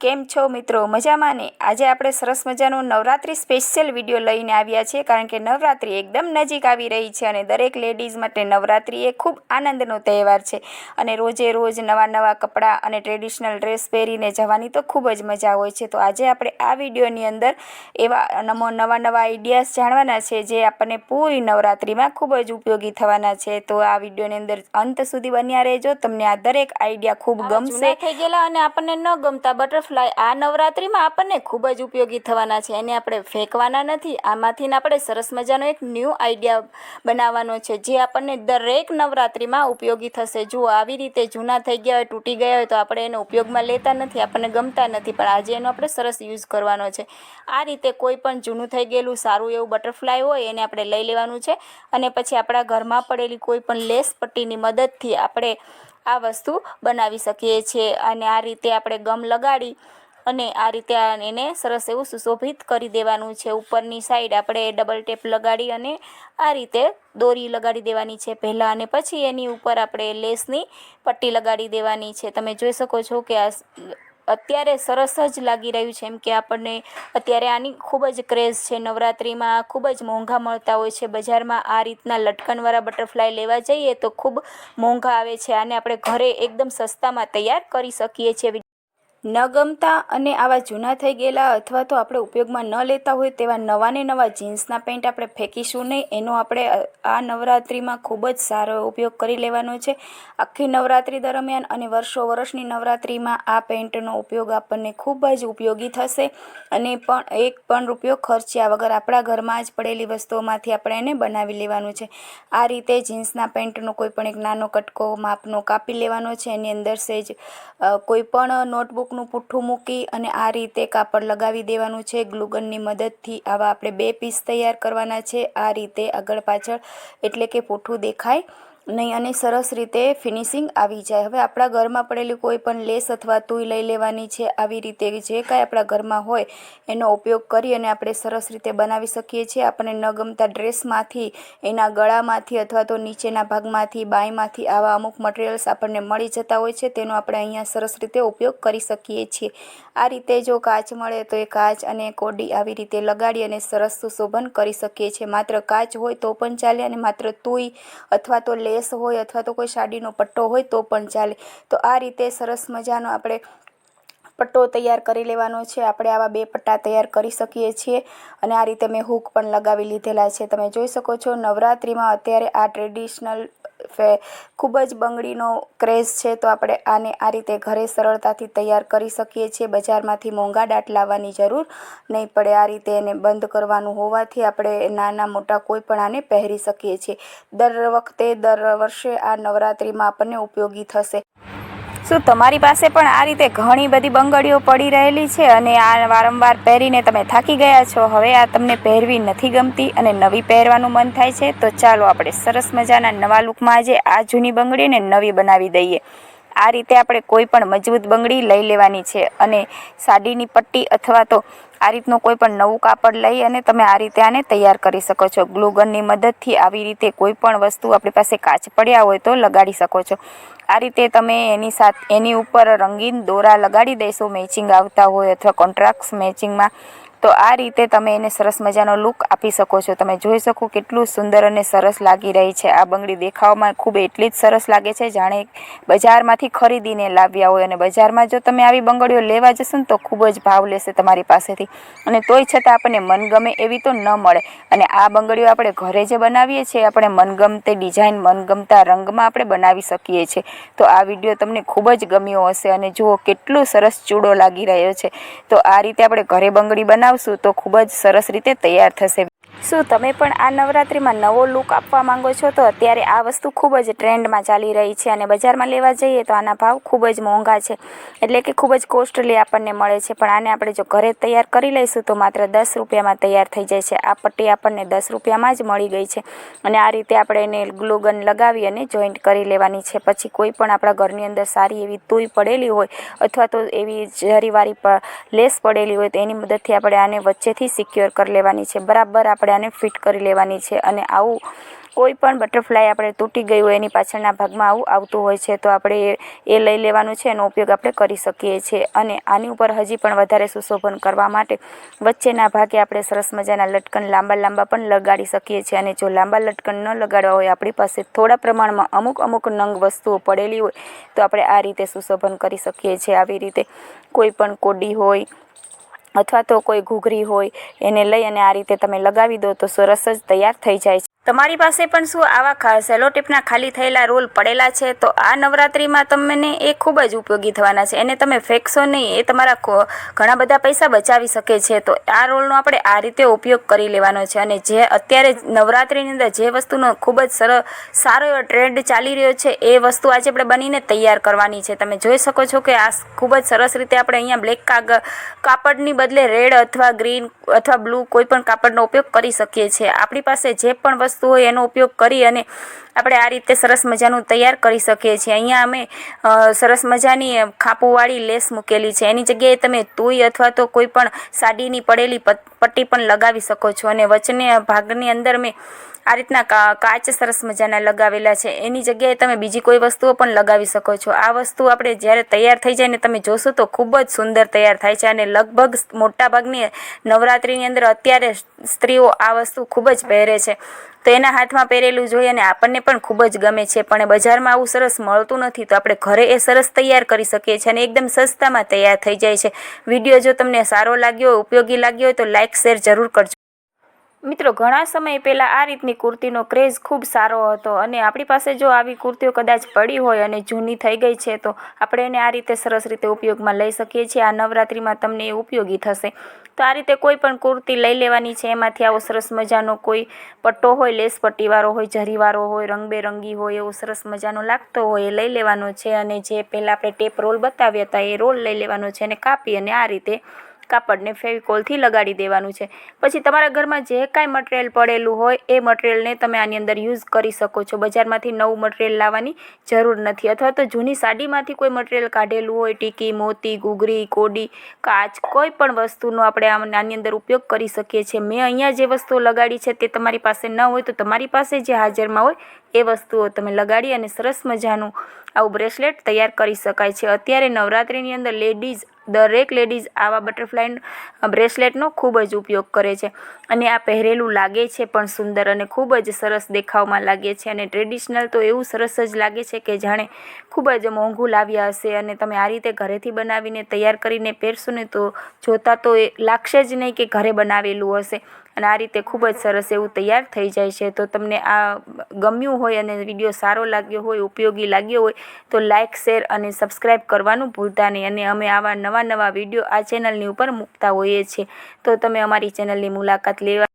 કેમ છો મિત્રો? મજામાં ને? આજે આપણે સરસ મજાનો નવરાત્રિ સ્પેશિયલ વીડિયો લઈને આવ્યા છીએ કારણ કે નવરાત્રિ એકદમ નજીક આવી રહી છે અને દરેક લેડીઝ માટે નવરાત્રિ એ ખૂબ આનંદનો તહેવાર છે. અને રોજે રોજ નવા નવા કપડાં અને ટ્રેડિશનલ ડ્રેસ પહેરીને જવાની તો ખૂબ જ મજા હોય છે. તો આજે આપણે આ વિડીયોની અંદર એવા નમો નવા નવા આઈડિયાઝ જાણવાના છે જે આપણને પૂરી નવરાત્રિમાં ખૂબ જ ઉપયોગી થવાના છે. તો આ વિડીયોની અંદર અંત સુધી બન્યા રહેજો. તમને આ દરેક આઈડિયા ખૂબ ગમશે. થઈ ગયેલા અને આપણને ન ગમતા બટરફ્લાય આ નવરાત્રિમાં આપણને ખૂબ જ ઉપયોગી થવાના છે. એને આપણે ફેંકવાના નથી. આમાંથી આપણે સરસ મજાનો એક ન્યૂ આઈડિયા બનાવવાનો છે, જે આપણને દરેક નવરાત્રિમાં ઉપયોગી થશે. જુઓ આવી રીતે જૂના થઈ ગયા હોય, તૂટી ગયા હોય, તો આપણે એનો ઉપયોગમાં લેતા નથી, આપણને ગમતા નથી. પણ આજે એનો આપણે સરસ યુઝ કરવાનો છે. આ રીતે કોઈ પણ જૂનું થઈ ગયેલું, સારું એવું બટરફ્લાય હોય, એને આપણે લઈ લેવાનું છે. અને પછી આપણા ઘરમાં પડેલી કોઈ પણ લેસ પટ્ટીની મદદથી આપણે આ વસ્તુ બનાવી શકીએ છીએ અને આ રીતે આપણે ગમ લગાડી અને આ રીતે એને સરસ એવું સુશોભિત કરી દેવાનું છે. ઉપરની સાઈડ આપણે ડબલ ટેપ લગાડી અને આ રીતે દોરી લગાડી દેવાની છે પહેલાં અને પછી એની ઉપર આપણે લેસની પટ્ટી લગાડી દેવાની છે. તમે જોઈ શકો છો કે આ અત્યારે સરસ જ લાગી રહ્યું છે એમ કે આપણને અત્યારે આની ખૂબ જ ક્રેઝ છે. નવરાત્રિમાં ખૂબ જ મોંઘા મળતા હોય છે. બજારમાં આ રીતના લટકનવાળા બટરફ્લાય લેવા જઈએ તો ખૂબ મોંઘા આવે છે. આને આપણે ઘરે એકદમ સસ્તામાં તૈયાર કરી શકીએ છીએ. ન ગમતા અને આવા જૂના થઈ ગયેલા અથવા તો આપણે ઉપયોગમાં ન લેતા હોય તેવા નવા ને નવા જીન્સના પેન્ટ આપણે ફેંકીશું નહીં. એનો આપણે આ નવરાત્રિમાં ખૂબ જ સારો ઉપયોગ કરી લેવાનો છે. આખી નવરાત્રિ દરમિયાન અને વર્ષો વર્ષની નવરાત્રિમાં આ પેન્ટનો ઉપયોગ આપણને ખૂબ જ ઉપયોગી થશે અને પણ એક પણ રૂપિયો ખર્ચ્યા વગર આપણા ઘરમાં જ પડેલી વસ્તુઓમાંથી આપણે એને બનાવી લેવાનું છે. આ રીતે જીન્સના પેન્ટનો કોઈ પણ એક નાનો કટકો માપનો કાપી લેવાનો છે. એની અંદર સેજ કોઈ પણ નોટબુક નોટબુકનું પુઠ્ઠું મૂકી અને આ રીતે કાપડ લગાવી દેવાનું છે. ગ્લુગનની મદદથી આવા આપણે બે પીસ તૈયાર કરવાના છે. આ રીતે આગળ પાછળ એટલે કે પુઠ્ઠું દેખાય. નહીં, અને સરસ રીતે ફિનિશિંગ આવી જાય. હવે આપણા ઘરમાં પડેલી કોઈ પણ લેસ અથવા તુઈ લઈ લેવાની છે, આવી રીતે જે કાંઈ આપણા ઘરમાં હોય, એનો ઉપયોગ કરી અને આપણે સરસ રીતે બનાવી શકીએ છીએ. આપણને ન ગમતા ડ્રેસમાંથી, એના ગળામાંથી અથવા તો નીચેના ભાગમાંથી, બાયમાંથી આવા અમુક મટીરિયલ્સ આપણને મળી જતા હોય છે. તેનો આપણે અહીંયા સરસ રીતે ઉપયોગ કરી શકીએ છીએ. આ રીતે જો કાચ મળે તો એ કાચ અને કોડી આવી રીતે લગાડી અને સરસ સુશોભન કરી શકીએ છીએ. માત્ર કાચ હોય તો પણ ચાલે અને માત્ર તુઈ અથવા તો લેસ લેસ હોય અથવા તો કોઈ સાડીનો પટ્ટો હોય તો પણ ચાલે. તો આ રીતે સરસ મજાનો આપણે પટ્ટો તૈયાર કરી લેવાનો છે. આપણે આવા બે પટ્ટા તૈયાર કરી શકીએ છીએ અને આ રીતે મેં હૂક પણ લગાવી લીધેલા છે. તમે જોઈ શકો છો નવરાત્રિમાં અત્યારે આ ટ્રેડિશનલ ખૂબ જ બંગડીનો ક્રેઝ છે, તો આપણે આને આ રીતે ઘરે સરળતાથી તૈયાર કરી શકીએ છીએ. બજારમાંથી મોંઘા દાટ લાવવાની જરૂર નહીં પડે. આ રીતે એને બંધ કરવાનું હોવાથી આપણે નાના મોટા કોઈ પણ આને પહેરી શકીએ છીએ. દર વખતે, દર વર્ષે આ નવરાત્રિમાં આપણને ઉપયોગી થશે. શું તમારી પાસે પણ આ રીતે ઘણી બધી બંગડીઓ પડી રહેલી છે અને આ વારંવાર પહેરીને તમે થાકી ગયા છો? હવે આ તમને પહેરવી નથી ગમતી અને નવી પહેરવાનું મન થાય છે, તો ચાલો આપણે સરસ મજાના નવા લુકમાં આજે આ જૂની બંગડીને નવી બનાવી દઈએ. આ રીતે આપણે કોઈ પણ મજબૂત બંગડી લઈ લેવાની છે અને સાડીની પટ્ટી અથવા તો આ રીતનું કોઈ પણ નવું કાપડ લઈ અને તમે આ રીતે આને તૈયાર કરી શકો છો. ગ્લુગનની મદદથી આવી રીતે કોઈ પણ વસ્તુ આપણી પાસે કાચ પડ્યા હોય તો લગાડી શકો છો. આ રીતે તમે એની સાથે, એની ઉપર રંગીન દોરા લગાડી દેશો. મેચિંગ આવતા હોય અથવા કોન્ટ્રાક્ટ્સ મેચિંગમાં તો આ રીતે તમે એને સરસ મજાનો લુક આપી શકો છો. તમે જોઈ શકો કેટલું સુંદર અને સરસ લાગી રહી છે. આ બંગડી દેખાવમાં ખૂબ એટલી જ સરસ લાગે છે, જાણે બજારમાંથી ખરીદીને લાવ્યા હોય અને બજારમાં જો તમે આવી બંગડીઓ લેવા જશો ને તો ખૂબ જ ભાવ લેશે તમારી પાસેથી. અને તોય છતાં આપણને મનગમે એવી તો ન મળે. અને આ બંગડીઓ આપણે ઘરે જે બનાવીએ છીએ, આપણે મનગમતે ડિઝાઇન મનગમતા રંગમાં આપણે બનાવી શકીએ છીએ. તો આ વીડિયો તમને ખૂબ જ ગમ્યો હશે અને જુઓ કેટલું સરસ ચૂડો લાગી રહ્યો છે. તો આ રીતે આપણે ઘરે બંગડી બનાવશું તો ખૂબ જ સરસ રીતે તૈયાર થશે શું તમે પણ આ નવરાત્રિમાં નવો લુક આપવા માંગો છો તો અત્યારે આ વસ્તુ ખૂબ જ ટ્રેન્ડમાં ચાલી રહી છે અને બજારમાં લેવા જઈએ તો આના ભાવ ખૂબ જ મોંઘા છે. એટલે કે ખૂબ જ કોસ્ટલી આપણને મળે છે. પણ આને આપણે જો ઘરે તૈયાર કરી લઈશું તો માત્ર દસ રૂપિયામાં તૈયાર થઈ જાય છે. આ પટ્ટી આપણને દસ રૂપિયામાં જ મળી ગઈ છે. અને આ રીતે આપણે એને ગ્લુગન લગાવી અને જોઈન્ટ કરી લેવાની છે. પછી કોઈ પણ આપણા ઘરની અંદર સારી એવી તુઈ પડેલી હોય અથવા તો એવી જરીવાળી લેસ પડેલી હોય તો એની મદદથી આપણે આને વચ્ચેથી સિક્યોર કરી લેવાની છે. બરાબર આપણે આને ફિટ કરી લેવાની છે અને આવું કોઈ પણ બટરફ્લાય આપણે તૂટી ગયું હોય, એની પાછળના ભાગમાં આવું આવતું હોય છે, તો આપણે એ લઈ લેવાનું છે એનો ઉપયોગ આપણે કરી શકીએ છીએ. અને આની ઉપર હજી પણ વધારે સુશોભન કરવા માટે વચ્ચેના ભાગે આપણે સરસ મજાના લટકન લાંબા લાંબા પણ લગાડી શકીએ છીએ. અને જો લાંબા લટકન ન લગાડવા હોય, આપણી પાસે થોડા પ્રમાણમાં અમુક અમુક નંગ વસ્તુઓ પડેલી હોય, તો આપણે આ રીતે સુશોભન કરી શકીએ છીએ. આવી રીતે કોઈ પણ કોડી હોય અથવા તો કોઈ ઘૂઘરી હોય, એને લઈ અને આ રીતે તમે લગાવી દો તો સરસ જ તૈયાર થઈ જાય છે. તમારી પાસે પણ શું આવા સેલો ટેપના ખાલી થયેલા રોલ પડેલા છે? તો આ નવરાત્રિમાં તમને એ ખૂબ જ ઉપયોગી થવાના છે. એને તમે ફેંકશો નહીં, એ તમારા ઘણા બધા પૈસા બચાવી શકે છે. તો આ રોલનો આપણે આ રીતે ઉપયોગ કરી લેવાનો છે. અને જે અત્યારે નવરાત્રિની અંદર જે વસ્તુનો ખૂબ જ સરળ સારો એવો ટ્રેન્ડ ચાલી રહ્યો છે, એ વસ્તુ આજે આપણે બનીને તૈયાર કરવાની છે. તમે જોઈ શકો છો કે આ ખૂબ જ સરસ રીતે આપણે અહીંયા બ્લેક કાગળ કાપડની બદલે રેડ અથવા ગ્રીન અથવા બ્લુ કોઈ પણ કાપડનો ઉપયોગ કરી શકીએ છીએ. આપણી પાસે જે પણ વસ્તુ હોય એનો ઉપયોગ કરી અને આપણે આ રીતે સરસ મજાનું તૈયાર કરી શકીએ છીએ. અહીંયા અમે સરસ મજાની ખાપુવાળી લેસ મૂકેલી છે. એની જગ્યાએ તમે તુઈ અથવા તો કોઈ પણ સાડીની પડેલી પટ- પટ્ટી પણ લગાવી શકો છો અને વચને, ભાગની અંદર મેં આ રીતના કાચ સરસ મજાના લગાવેલા છે. એની જગ્યાએ તમે બીજી કોઈ વસ્તુઓ પણ લગાવી શકો છો. આ વસ્તુ આપણે જ્યારે તૈયાર થઈ જાય ને તમે જોશો તો ખૂબ જ સુંદર તૈયાર થાય છે અને લગભગ મોટાભાગની નવરાત્રિની અંદર અત્યારે સ્ત્રીઓ આ વસ્તુ ખૂબ જ પહેરે છે. તો એના હાથમાં પહેરેલું જોઈએ અને આપણને પણ ખૂબ જ ગમે છે. પણ બજારમાં આવું સરસ મળતું નથી તો આપણે ઘરે એ સરસ તૈયાર કરી શકીએ છીએ અને એકદમ સસ્તામાં તૈયાર થઈ જાય છે. વીડિયો જો તમને સારો લાગ્યો, ઉપયોગી લાગ્યો હોય તો લાઇક શેર જરૂર કરજો. મિત્રો, ઘણા સમય પહેલાં આ રીતની કુર્તીનો ક્રેઝ ખૂબ સારો હતો અને આપણી પાસે જો આવી કુર્તીઓ કદાચ પડી હોય અને જૂની થઈ ગઈ છે, તો આપણે એને આ રીતે સરસ રીતે ઉપયોગમાં લઈ શકીએ છીએ. આ નવરાત્રિમાં તમને એ ઉપયોગી થશે. તો આ રીતે કોઈ પણ કુર્તી લઈ લેવાની છે, એમાંથી આવો સરસ મજાનો કોઈ પટ્ટો હોય, લેસ પટ્ટીવાળો હોય જરીવાળો હોય, રંગબેરંગી હોય, એવો સરસ મજાનો લાગતો હોય એ લઈ લેવાનો છે અને જે પહેલાં આપણે ટેપ રોલ બતાવ્યા હતા, એ રોલ લઈ લેવાનો છે અને કાપી અને આ રીતે કાપડને ફેવિકોલથી લગાડી દેવાનું છે. પછી તમારા ઘરમાં જે કાંઈ મટીરિયલ પડેલું હોય, એ મટીરિયલને તમે આની અંદર યુઝ કરી શકો છો. બજારમાંથી નવું મટીરિયલ લાવવાની જરૂર નથી. અથવા તો જૂની સાડીમાંથી કોઈ મટીરિયલ કાઢેલું હોય, ટીકી, મોતી, ઘૂઘરી, કોડી, કાચ, કોઈ પણ વસ્તુનો આપણે આમ- આની અંદર ઉપયોગ કરી શકીએ છીએ. મેં અહીંયા જે વસ્તુઓ લગાડી છે તે તમારી પાસે ન હોય તો તમારી પાસે જે હાજરમાં હોય, એ વસ્તુઓ તમે લગાડી અને સરસ મજાનું આવું બ્રેસલેટ તૈયાર કરી શકાય છે. અત્યારે નવરાત્રિની અંદર લેડીઝ દરેક લેડીઝ આવા બટરફ્લાય બ્રેસલેટનો ખૂબ જ ઉપયોગ કરે છે. અને આ પહેરેલું લાગે છે પણ સુંદર અને ખૂબ જ સરસ દેખાવમાં લાગે છે. અને ટ્રેડિશનલ તો એવું સરસ જ લાગે છે કે જાણે ખૂબ જ મોંઘું લાવ્યા હશે અને તમે આ રીતે ઘરેથી બનાવીને તૈયાર કરીને પહેરશો ને તો જોતાં તો એ લાગશે જ નહીં કે ઘરે બનાવેલું હશે. અને આ રીતે ખૂબ જ સરસ એવું તૈયાર થઈ જાય છે. તો તમને આ ગમ્યું હોય અને વીડિયો સારો લાગ્યો હોય, ઉપયોગી લાગ્યો હોય, તો લાઇક શેર અને સબસ્ક્રાઈબ કરવાનું ભૂલતા નહીં. અને અમે આવા નવા નવા વીડિયો આ ચેનલની ઉપર મૂકતા હોઈએ છીએ. તો તમે અમારી ચેનલની મુલાકાત લેવા